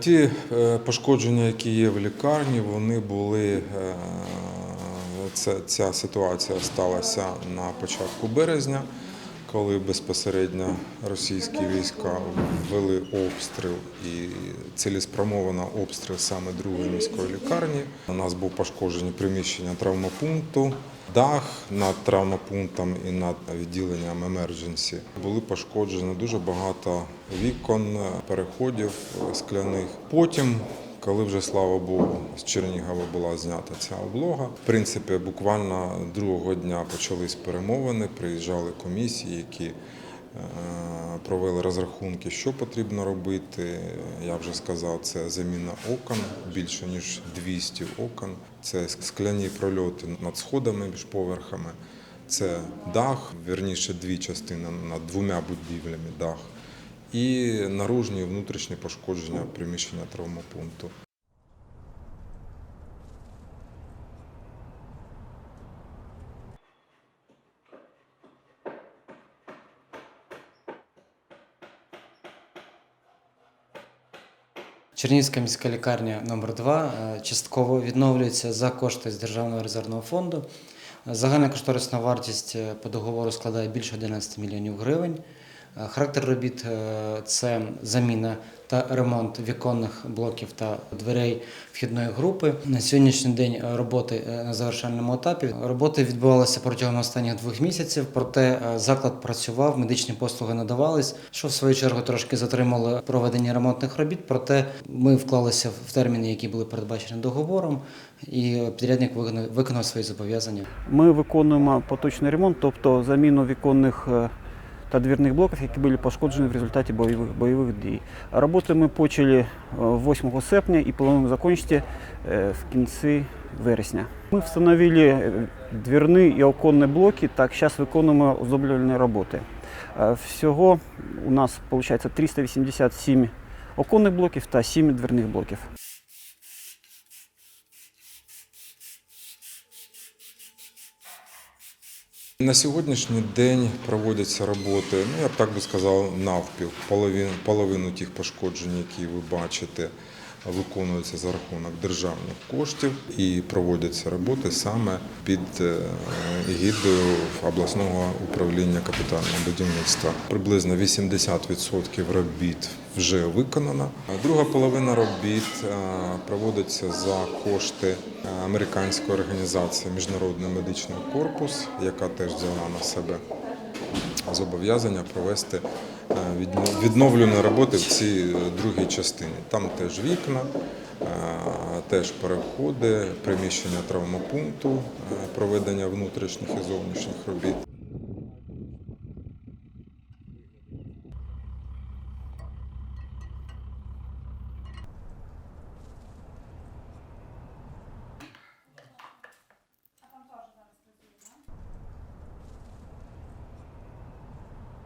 Ті е, пошкодження, які є в лікарні, вони були. е, Це, ця ситуація сталася на початку березня, коли безпосередньо російські війська ввели обстріл і цілеспрямовано обстріл саме другої міської лікарні. У нас був пошкоджені приміщення травмопункту, дах над травмопунктом і над відділенням емердженсі. Були пошкоджені дуже багато вікон, переходів скляних. Потім коли вже слава Богу, з Чернігова була знята ця облога. В принципі, буквально другого дня почались перемовини, приїжджали комісії, які провели розрахунки, що потрібно робити. Я вже сказав, це заміна окон, більше ніж 200 окон. Це скляні прольоти над сходами між поверхами. Це дах, вірніше дві частини над двома будівлями дах і наружні і внутрішні пошкодження приміщення травмопункту. Чернігівська міська лікарня номер 2 частково відновлюється за кошти з Державного резервного фонду. Загальна кошторисна вартість е, по договору складає більше 11 мільйонів гривень. Е, Характер робіт е, це заміна та ремонт віконних блоків та дверей вхідної групи. На сьогоднішній день роботи е, на завершальному етапі. Роботи відбувалися протягом останніх двох місяців, проте заклад працював, медичні послуги надавались, що в свою чергу трошки затримало проведення ремонтних робіт. Проте ми вклалися в терміни, які були передбачені договором, і підрядник виконав- свої зобов'язання. Ми виконуємо поточний ремонт, тобто заміну віконних та двірних блоків, які були пошкоджені в результаті бойових, бойових дій. Роботи ми почали е, 8 серпня і плануємо закінчити е, в кінці вересня. Ми встановили е, двірні і оконні блоки, так зараз виконуємо оздоблювальні роботи. Е, Всього у нас виходить 387 оконних блоків та 7 дверних блоків. На сьогоднішній день проводяться роботи, ну я б так би сказав, навпіл. Половину, половину тих пошкоджень, які ви бачите, виконуються за рахунок державних коштів і проводяться роботи саме під е, егідою обласного управління капітального будівництва. Приблизно 80% робіт вже виконано. Друга половина робіт е, проводиться за кошти е, американської організації Міжнародний медичний корпус, яка теж взяла на себе зобов'язання провести відновлені роботи в цій е, другій частині. Там теж вікна, е, теж переходи, приміщення травмопункту, е, проведення внутрішніх і зовнішніх робіт.